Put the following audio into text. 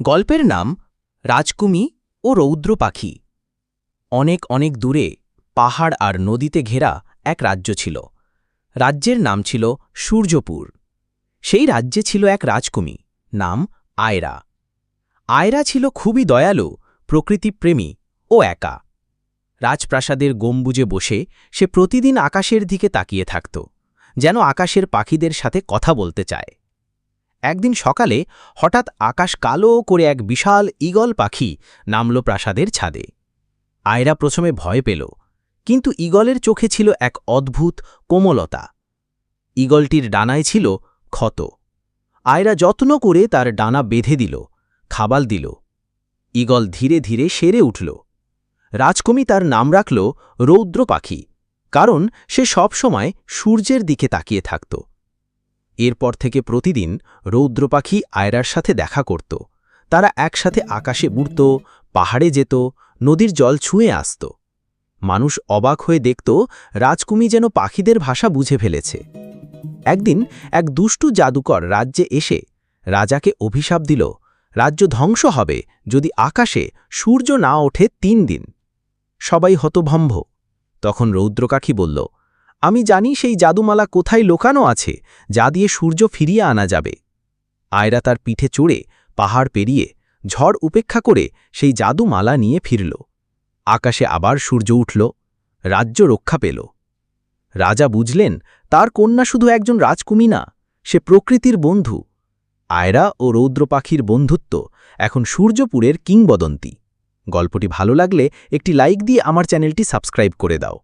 গল্পের নাম রাজকুমি ও রৌদ্র পাখি। অনেক অনেক দূরে পাহাড় আর নদীতে ঘেরা এক রাজ্য ছিল। রাজ্যের নাম ছিল সূর্যপুর। সেই রাজ্যে ছিল এক রাজকুমি, নাম আয়রা। আয়রা ছিল খুবই দয়ালু, প্রকৃতিপ্রেমী ও একা। রাজপ্রাসাদের গম্বুজে বসে সে প্রতিদিন আকাশের দিকে তাকিয়ে থাকত, যেন আকাশের পাখিদের সাথে কথা বলতে চায়। একদিন সকালে হঠাৎ আকাশ কালো করে এক বিশাল ঈগল পাখি নামল প্রাসাদের ছাদে। আয়রা প্রথমে ভয় পেল, কিন্তু ঈগলের চোখে ছিল এক অদ্ভুত কোমলতা। ঈগলটির ডানায় ছিল ক্ষত। আয়রা যত্ন করে তার ডানা বেঁধে দিল খাবাল দিল। ঈগল ধীরে ধীরে সেরে উঠল। রাজকমি তার নাম রাখল রৌদ্র পাখি, কারণ সে সবসময় সূর্যের দিকে তাকিয়ে থাকত। এরপর থেকে প্রতিদিন রৌদ্র পাখি আয়রার সাথে দেখা করত। তারা একসাথে আকাশে উড়ত, পাহাড়ে যেত, নদীর জল ছুঁয়ে আসত। মানুষ অবাক হয়ে দেখত, রাজকুমি যেন পাখিদের ভাষা বুঝে ফেলেছে। একদিন এক দুষ্টু জাদুকর রাজ্যে এসে রাজাকে অভিশাপ দিল, রাজ্য ধ্বংস হবে যদি আকাশে সূর্য না ওঠে তিন দিন। সবাই হতভম্ব। তখন রৌদ্রকাঠি বলল আমি জানি সেই জাদুমালা কোথায় লোকানো আছে, যা দিয়ে সূর্য ফিরিয়ে আনা যাবে। আয়রা তার পিঠে চড়ে পাহাড় পেরিয়ে ঝড় উপেক্ষা করে সেই জাদুমালা নিয়ে ফিরল। আকাশে আবার সূর্য উঠল, রাজ্য রক্ষা পেল। রাজা বুঝলেন, তার কন্যা শুধু একজন রাজকুমি না, সে প্রকৃতির বন্ধু। আয়রা ও রৌদ্র পাখির বন্ধুত্ব এখন সূর্যপুরের কিংবদন্তি। গল্পটি ভালো লাগলে একটি লাইক দিয়ে আমার চ্যানেলটি সাবস্ক্রাইব করে দাও।